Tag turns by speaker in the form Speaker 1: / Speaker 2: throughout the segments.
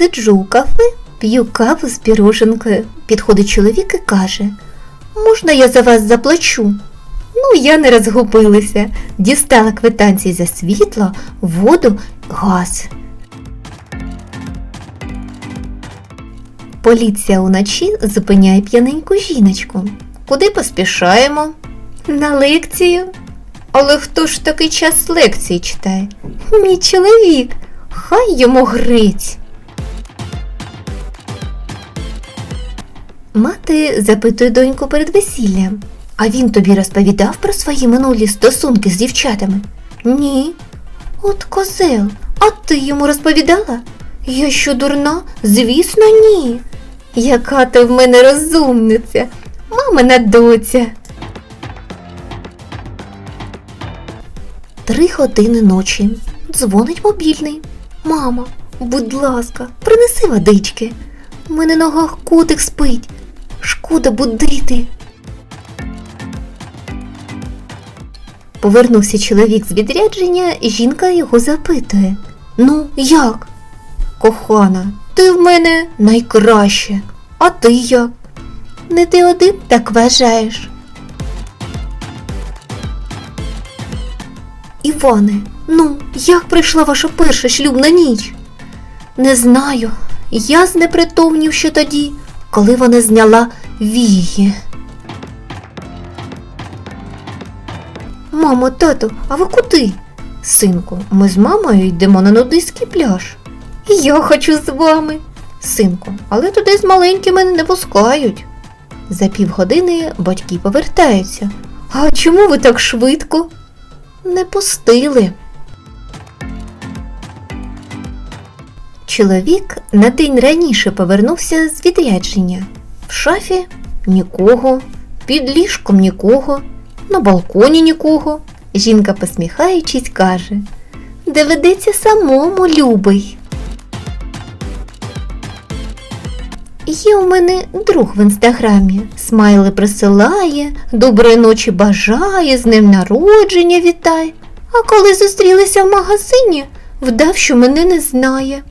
Speaker 1: Сиджу у кафе, п'ю каву з піроженкою. Підходить чоловік і каже: Можна я за вас заплачу? Ну, я не розгубилася, дістала квитанції за світло, воду, газ. Поліція уночі зупиняє п'яненьку жіночку. Куди поспішаємо? На лекцію. Але хто ж такий час лекції читає? Мій чоловік. Хай йому грить. Мати запитує доньку перед весіллям. А він тобі розповідав про свої минулі стосунки з дівчатами? Ні. От козел, а ти йому розповідала? Я що дурна? Звісно, ні. Яка ти в мене розумниця, мамина доця. Три години ночі. Дзвонить мобільний. Мамо, будь ласка, принеси водички. У мене ногах котик спить. Шкода будити. Повернувся чоловік з відрядження, і жінка його запитує. Ну, як? Кохана, ти в мене найкраще. А ти як? Не ти один так вважаєш. Іване, ну, як прийшла ваша перша шлюбна ніч? Не знаю. Я знепритомнів ще тоді, коли вона зняла вії. Мамо, тату, а ви куди? Синку, ми з мамою йдемо на нудистський пляж. Я хочу з вами. Синку, але туди з маленькими не пускають. За півгодини батьки повертаються. А чому ви так швидко? Не пустили. Чоловік на день раніше повернувся з відрядження. В шафі нікого, під ліжком нікого, на балконі нікого. Жінка, посміхаючись, каже: Доведеться самому, любий. Є у мене друг в інстаграмі. Смайли присилає, доброї ночі бажає, з ним народження вітає. А коли зустрілися в магазині, вдав, що мене не знає.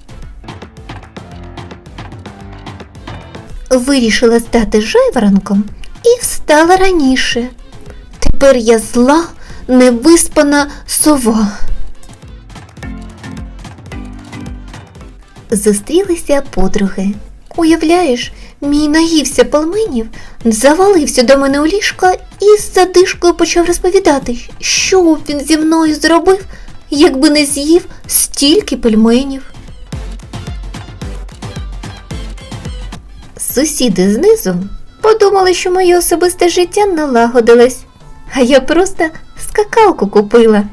Speaker 1: Вирішила стати жайворонком і встала раніше. Тепер я зла, невиспана сова. Зустрілися подруги. Уявляєш, мій наївся пельменів, завалився до мене у ліжко і з задишкою почав розповідати, що б він зі мною зробив, якби не з'їв стільки пельменів. Сусіди знизу подумали, що моє особисте життя налагодилось, а я просто скакалку купила